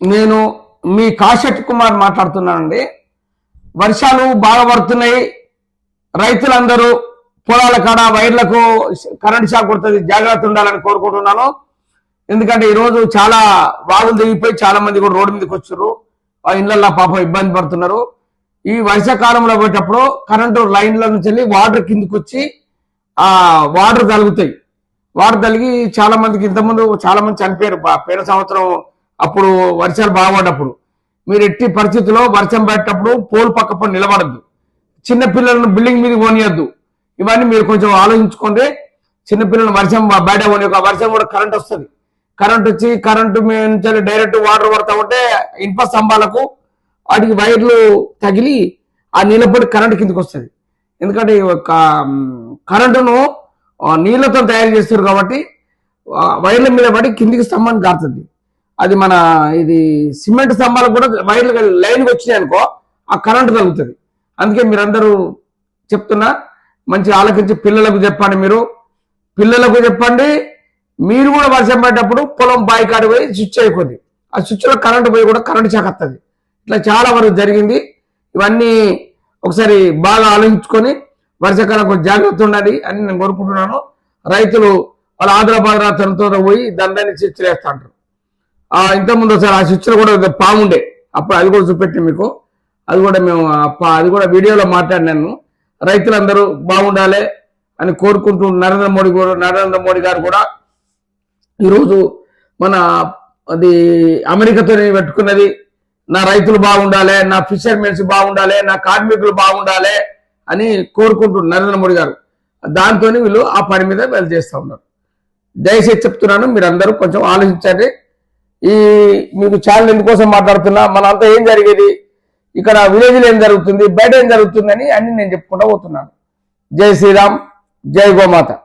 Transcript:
నేను మీ కాశెట్ కుమార్ మాట్లాడుతున్నానండి. వర్షాలు బాగా పడుతున్నాయి. రైతులందరూ పొలాల కాడ వైర్లకు కరెంట్ షాక్ కొడుతుంది. జాగ్రత్త ఉండాలని కోరుకుంటున్నాను. ఎందుకంటే ఈరోజు చాలా వాగులు దిగిపోయి చాలా మంది కూడా రోడ్డు మీదకి వచ్చారు. ఆ ఇళ్ళలో పాపం ఇబ్బంది పడుతున్నారు. ఈ వర్షాకాలంలో పోయేటప్పుడు కరెంటు లైన్ల నుంచి వెళ్ళి వాటర్ కిందకి వచ్చి ఆ వాటర్ తలుగుతాయి. వాటర్ తలిగి చాలా మందికి ఇంతకుముందు చాలా మంది చనిపోయారు. పేరు సంవత్సరం అప్పుడు వర్షాలు బాగుపడ్డప్పుడు. మీరు ఎట్టి పరిస్థితుల్లో వర్షం పడేటప్పుడు పోల్ పక్క పని నిలబడద్దు చిన్నపిల్లలను బిల్డింగ్ మీద పోనీయద్దు. ఇవన్నీ మీరు కొంచెం ఆలోచించుకోండి. చిన్నపిల్లలు వర్షం బయట పోనీ వర్షం కూడా కరెంట్ వస్తుంది. కరెంట్ వచ్చి కరెంటు మీద నుంచి డైరెక్ట్ వాటర్ పడతా ఉంటే ఇనుప స్తంభాలకు వాటికి వైర్లు తగిలి ఆ నీళ్ళపడి కరెంట్ కిందకి వస్తుంది. ఎందుకంటే కరెంటును నీళ్ళతో తయారు చేస్తారు కాబట్టి వైర్ల మీద పడి కిందికి స్తంభానికి కారుతుంది అది మన ఇది సిమెంట్ స్తంభాలకు కూడా వైర్లు లైన్కి వచ్చినాయి అనుకో ఆ కరెంట్ తగ్గుతుంది. అందుకే మీరందరూ చెప్తున్నా మంచి ఆలోచించి పిల్లలకు చెప్పండి మీరు. పిల్లలకు చెప్పండి మీరు కూడా వర్షం పడేటప్పుడు పొలం బాయి కాడి పోయి స్విచ్ అయిపోద్ది. ఆ స్విచ్లో కరెంట్ పోయి కూడా కరెంట్ షాక్ వస్తుంది ఇట్లా చాలా వరకు జరిగింది. ఇవన్నీ ఒకసారి బాగా ఆలోచించుకొని వర్షాకాలం కొంచెం జాగ్రత్త ఉండాలి అని నేను కోరుకుంటున్నాను. రైతులు వాళ్ళ ఆదరాబాద్ తనతో పోయి దండాన్ని స్విచ్లు వేస్తా ఇంతకుముందు ఒకసారి ఆ స్విచ్లో కూడా ఒక పాము ఉండే. అప్పుడు అది కూడా చూపెట్టి మీకు. అది కూడా మేము అది కూడా వీడియోలో మాట్లాడినాను రైతులందరూ బాగుండాలి అని కోరుకుంటూ నరేంద్ర మోడీ గారు నరేంద్ర మోడీ గారు కూడా ఈరోజు మన అది అమెరికాతో పెట్టుకున్నది. నా రైతులు బాగుండాలి నా ఫిషర్మెన్స్ బాగుండాలి నా కార్మికులు బాగుండాలి అని కోరుకుంటున్నారు నరేంద్ర మోడీ గారు. దాంతో వీళ్ళు ఆ పని మీద వీళ్ళు చేస్తూ ఉన్నారు. దయచేసి చెప్తున్నాను మీరందరూ కొంచెం ఆలోచించండి. ఈ మీకు ఛానల్ ఎందుకోసం మాట్లాడుతున్నా? మనంతా ఏం జరిగేది? ఇక్కడ విలేజ్లో ఏం జరుగుతుంది? బయట ఏం జరుగుతుందని అన్ని నేను చెప్పుకుంటూ పోతున్నాను. జై శ్రీరామ్ జై గోమాత.